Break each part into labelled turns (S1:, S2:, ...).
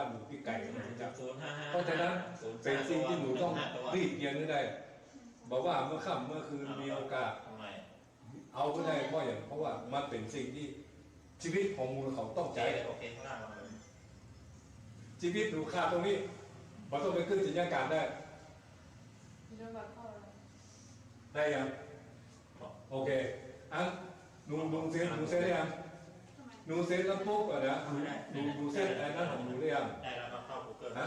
S1: านหนูพี่ไก่ก็ไม่รู้จัก
S2: ศูนย์ห้าห้า
S1: เพราะฉะนั้น
S2: ศูย์
S1: เป็นสิ่งที่หนูต้อง
S2: ห้าตัว
S1: รีบเรียนให้ได้ บอกว่าเมื่อค่ำเมื่อคืนมีโอกาส
S2: ทำไม
S1: เอาก็ได้เพราะอย่างเพราะว่ามันเป็นสิ่งที่ชีวิตของมูลเขาต้อง
S2: โอเค
S1: ใช้
S2: โอเคข้างล่างเราเลย
S1: ชีวิตหนูขาดตรงนี้มันต้องไปขึ้นสัญญาการได้
S3: มีเรื่องแบบเข้าแล้ว
S1: ได้ยังโอเคอันหนูหนูเซ็ตหนูเซ็ตได้ยัง
S3: ทำไม
S1: หนูเซ็ตแล้วปุ๊บอะนะหนูหนูหนูเซ็ตไอ้นั่นของหนูได้ยัง
S2: ได้แล้วก็เข้า Google
S1: ฮะ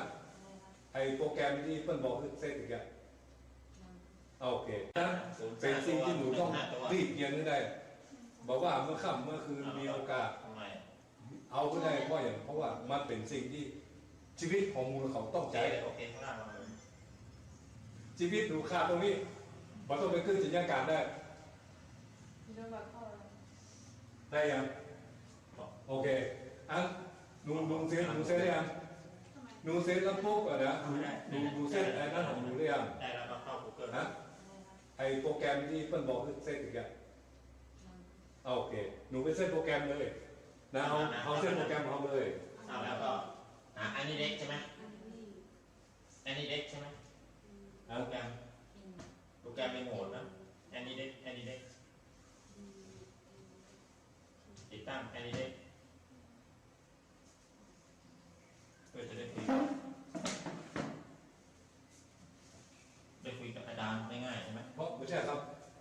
S1: ไอ้โปรแกรมที่เพิ่นบอกคือเซ็ตอีกอะโอเคนะ
S2: ศูนย์
S1: เป็นสิ่งที่หนูต้อง
S2: ห้าตัว
S1: รีบเรียนให้ได้ บอกว่าเมื่อค่ำเมื่อคืนมีโอกาส
S2: ทำไม
S1: เอาก็ได้เพราะอย่างเพราะว่ามันเป็นสิ่งที่ชีวิตของมูลเขาต้อง
S2: โอเค
S1: ใช้
S2: โอเคข้างล่างเราเลย
S1: ชีวิตหนูขาดตรงนี้มันต้องไปขึ้นสัญญาการได้
S3: มีเรื่องแบบเข้าแล้ว
S1: ได้ยัง โอเคอันหนูหนูเซ็ตหนูเซ็ตได้ยัง
S3: ทำไม
S1: หนูเซ็ตแล้วปุ๊บอะนะหนูหนูหนูเซ็ตไอ้นั่นของหนูได้ยัง
S2: ได้แล้วก็เข้า Google
S1: ฮะไอ้โปรแกรมที่เพิ่นบอกคือเซ็ตอีกอะเอาโอเคหนูไปเซ็ตโปรแกรมเลยนะเอาเอาเซ็ตโปรแกรมเอาเลย
S2: เอาแล้วก็อะอันนี้เด็กใช่ไหมอันนี้เด็กใช่ไหม
S1: อะ
S2: โปรแกรมโปรแกรมเป็นโหมดนะอันนี้เด็กอันนี้เด็กติดตั้งอันนี้เด็กเพื่อจะได้คุยได้คุยกับอาจารย์ง่ายๆใช่ไหม
S1: เพราะไม่ใช่ครับ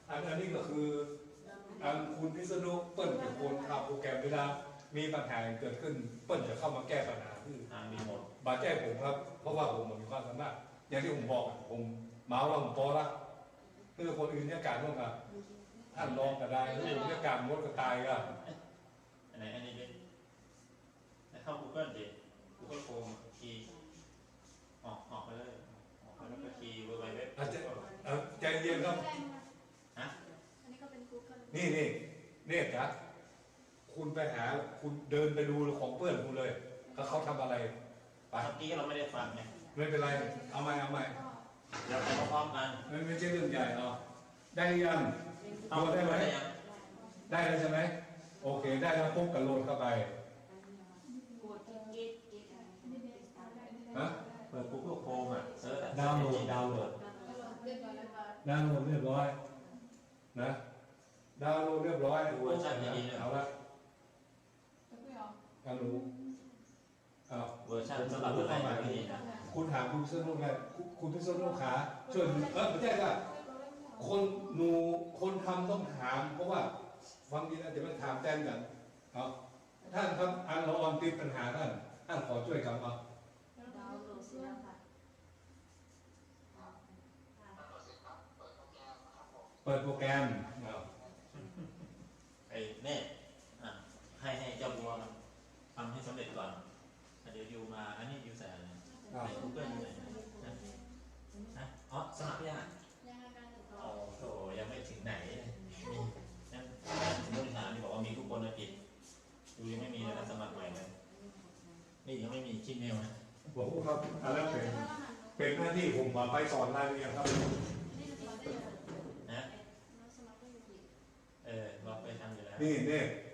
S1: อันอันนี้ก็คืออั นคุณพิษณุเปิ้ลเป็นคนทำโปรแกรมเวลามีปัญหาเกิดขึ้นเปิ้ลจะเข้ามาแก้ปัญหาคือ
S2: อ่ามีโหมด
S1: บาแจ้งผมครับ เพราะว่าผมมีความสามารถอย่างที่ผมบอกอะผมเมาว่าผมพอละคือคนอื่นเนี่ยการร่วมกับท่านรองก็ได้หรือผมเนี่ยการมดก็ตายก็
S2: อันไหนอันนี้เด็กแล้วเข้า Google ดิ Google Chrome คีย์ออกออกไปเลยออกไปแล้วก็คีย์ www
S1: อาจจะเอ่อใจเย็นครับ
S2: ฮะ
S3: อันนี้ก็เป็น Google
S1: นี่นี่ เนี่ยจ้ะคุณไปหาคุณเดินไปดูของเพื่อนคุณเลยว่าเขาทำอะไรไป
S2: เมื่อกี้เราไม่ได้ฟังไง
S1: ไม่เป็นไร เอาใหม่เอาใหม่
S2: เดี๋ยวไปพร้อมๆกัน
S1: ไม่ไม่ใช่เรื่องใหญ่เนาะได้หรือยัง
S2: เอา
S1: โหลดได้ไหม
S2: ได้ยัง
S1: ได้แล้วใช่ไหมโอเค ได้แล้วปุ๊บก็โหลดเข้าไปฮะ
S2: เปิด Google Chrome อะเซิร์ชอะ
S1: ดาวน์โหลดดาวน์โหลด
S3: เรียบร้อยแล้วค่ะ
S1: ดาวน์โหลดเรียบร้อยนะ ดาวน์โหลดเรียบร้อย
S2: ดูเวอร์ชันดีๆเลย
S1: เอาละ
S3: จะไม่เอา
S1: เอารู้เอา
S2: เวอร์ชันสำหรับอะไรแบบนี้
S1: คุณถามคุณพิษณุไงคุณคุณพิษณุขาช่วยดูเออไม่ใช่ค่ะคนหนูคนทำต้องถาม เพราะว่าฟังดีนะเดี๋ยวมันถามแทนกันเอาท่านครับอันเราออนติดปัญหาท่านท่านขอช่วยกันเอา
S3: ดาวน์โหลดเสร็จแล้วค่ะ
S1: เปิดโปรแกรม เอา
S2: ไอ้เน่อะให้ให้เจ้าบัวมันทำให้สำเร็จก่อนอะเดี๋ยวยูมาอันนี้ยูใส่อะไร
S1: เอา
S2: ใน Google อยู่ไหนนะนะอ๋อสมัครยังอะ
S3: ยังไงการติดต่อ
S2: โอ้โหยังไม่ถึงไหนเลยมีนั่นบริษัทที่บอกว่ามีทุกคนนะผิดดูยังไม่มีเลยนะสมัครใหม่เลยนี่ยังไม่มีชิมเมลนะ
S1: บอกครับอันนั้นเป็น
S3: แล้วรหัส
S1: เป็นหน้าที่ผมมาไปสอนรายละเอียดครับ
S3: ไป